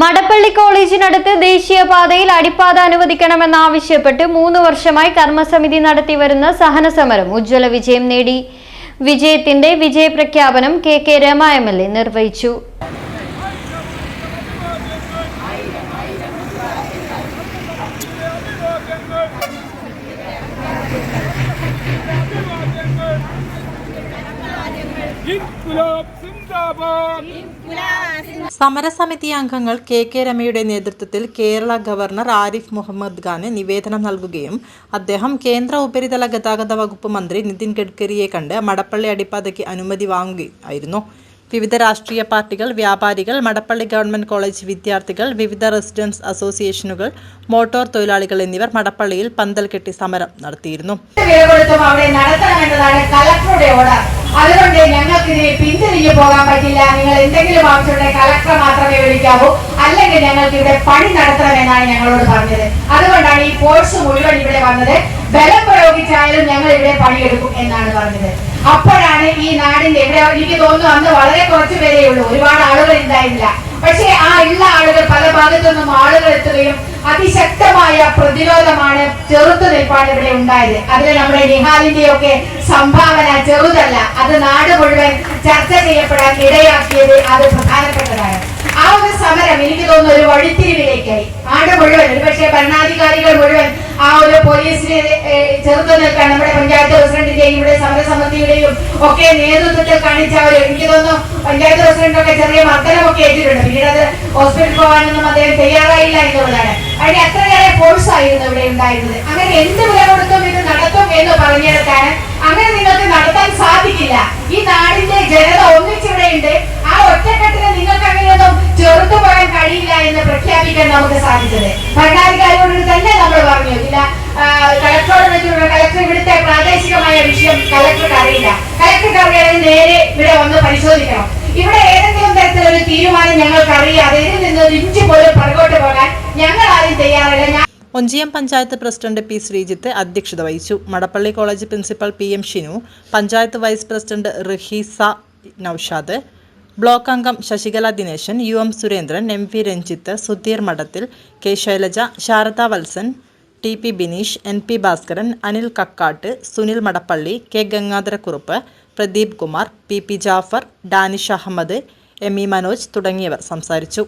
മടപ്പള്ളി കോളേജിനടുത്ത് ദേശീയപാതയിൽ അടിപ്പാത അനുവദിക്കണമെന്നാവശ്യപ്പെട്ട് മൂന്ന് വർഷമായി കർമ്മസമിതി നടത്തിവരുന്ന സഹന സമരം ഉജ്ജ്വല വിജയം നേടി. വിജയത്തിന്റെ വിജയപ്രഖ്യാപനം K K Rama M L A നിർവഹിച്ചു. സമരസമിതി അംഗങ്ങൾ കെ കെ രമയുടെ നേതൃത്വത്തിൽ കേരള ഗവർണർ ആരിഫ് മുഹമ്മദ് ഖാന് നിവേദനം നൽകുകയും അദ്ദേഹം കേന്ദ്ര ഉപരിതല ഗതാഗത വകുപ്പ് മന്ത്രി നിതിൻ ഗഡ്കരിയെ കണ്ട് മടപ്പള്ളി അടിപ്പാതയ്ക്ക് അനുമതി വാങ്ങുകയായിരുന്നു. വിവിധ രാഷ്ട്രീയ പാർട്ടികൾ വ്യാപാരികൾ മടപ്പള്ളി ഗവൺമെന്റ് കോളേജ് വിദ്യാർത്ഥികൾ വിവിധ റെസിഡൻസ് അസോസിയേഷനുകൾ മോട്ടോർ തൊഴിലാളികൾ എന്നിവർ മടപ്പള്ളിയിൽ പന്തൽ കെട്ടി സമരം നടത്തിയിരുന്നു. അതുകൊണ്ട് ഞങ്ങൾക്ക് ഇതിനെ പിന്തിരിഞ്ഞു പോകാൻ പറ്റില്ല. നിങ്ങൾ എന്തെങ്കിലും ആവശ്യമുണ്ടെങ്കിൽ കളക്ടറെ മാത്രമേ വിളിക്കാവൂ. അല്ലെങ്കിൽ ഞങ്ങൾക്ക് ഇവിടെ പണി നടത്തണമെന്നാണ് ഞങ്ങളോട് പറഞ്ഞത്. അതുകൊണ്ടാണ് ഈ ഫോഴ്സ് മുഴുവൻ ഇവിടെ വന്നത്. ബലം പ്രയോഗിച്ചായാലും ഞങ്ങൾ ഇവിടെ പണിയെടുക്കും എന്നാണ് പറഞ്ഞത്. അപ്പോഴാണ് ഈ നാടിന്റെ ഇവിടെ എനിക്ക് തോന്നുന്നു അന്ന് വളരെ കുറച്ച് പേരേ ഉള്ളൂ. ഒരുപാട് ആളുകൾ ഉണ്ടായില്ല പക്ഷേ ആ ഉള്ള ആളുകൾ പല ഭാഗത്തു നിന്നും ആളുകൾ എത്തുകയും അതിശക്തമായ പ്രതിരോധമാണ് ചെറുത്തുനിൽപ്പാണ് ഇവിടെ ഉണ്ടായത്. അതിൽ നമ്മുടെ നിഹാലിന്റെ ഒക്കെ സംഭാവന ചെറുതല്ല. അത് നാട് മുഴുവൻ ചർച്ച ചെയ്യപ്പെടാൻ ഇടയാക്കിയത് അത് പ്രധാനപ്പെട്ടതാണ്. ആ ഒരു സമരം എനിക്ക് തോന്നുന്നു ഒരു വഴിത്തിരിവിലേക്കായി. നാട് മുഴുവൻ ഒരുപക്ഷെ ഭരണാധികാരികൾ മുഴുവൻ ആ ഒരു പോലീസിനെ ചെറുത്തു നിൽക്കാൻ നമ്മുടെ പഞ്ചായത്ത് പ്രസിഡന്റിന്റെയും ഇവിടെ സമരസമിതിയുടെയും ഒക്കെ നേതൃത്വത്തിൽ കാണിച്ച ഒരു എനിക്ക് തോന്നുന്നു പഞ്ചായത്ത് പ്രസിഡന്റ് ഒക്കെ ചെറിയ മർദ്ദനമൊക്കെ ഏറ്റിട്ടുണ്ട്. പിന്നീട് അത് ഹോസ്പിറ്റലിൽ പോകാനൊന്നും അദ്ദേഹം തയ്യാറായില്ല എന്നുള്ളതാണ്. അതിന് അത്രയേറെ ഫോഴ്സ് ആയിരുന്നു ഇവിടെ ഉണ്ടായിരുന്നത്. അങ്ങനെ എന്ത് വില കൊടുത്തും ഇത് നടത്തും എന്ന് പറഞ്ഞെടുക്കാൻ അങ്ങനെ നിങ്ങൾക്ക് നടത്താൻ സാധിക്കില്ല. ഈ നാടിന്റെ ജനത ഒന്നിച്ചിവിടെയുണ്ട്. ആ ഒറ്റക്കെട്ടിന് നിങ്ങൾക്ക് അങ്ങനെയൊന്നും ചെറുത്തു പോകാൻ കഴിയില്ല എന്ന് പ്രഖ്യാപിക്കാൻ നമുക്ക് കളക്ടർക്ക് അറിയാതെ നേരെ ഇവിടെ വന്ന് പരിശോധിക്കണം. ഇവിടെ ഏതെങ്കിലും തരത്തിലൊരു തീരുമാനം ഞങ്ങൾക്ക് അറിയാതെ ഇതിൽ നിന്ന് ഒരു ഇഞ്ച് പോലും പുറകോട്ട് പോകാൻ ഞങ്ങൾ ആരും തയ്യാറല്ല. ഞാൻ ഒഞ്ചിയം പഞ്ചായത്ത് പ്രസിഡന്റ് പി ശ്രീജിത്ത് അധ്യക്ഷത വഹിച്ചു. Madappally college principal P M Shinu panchayat vice president Raheesa Noushad block അംഗം Sasikala Dineshan U M Surendran M V Ranjith Sudheer Madathil K Shailaja Sarada Valsan T P Bineesh N P Bhaskaran Anil Kakkat Sunil Madappally K Gangadharakurup Pradeep Kumar P P Jafar Danish Ahammed M E Manoj തുടങ്ങിയവർ സംസാരിച്ചു.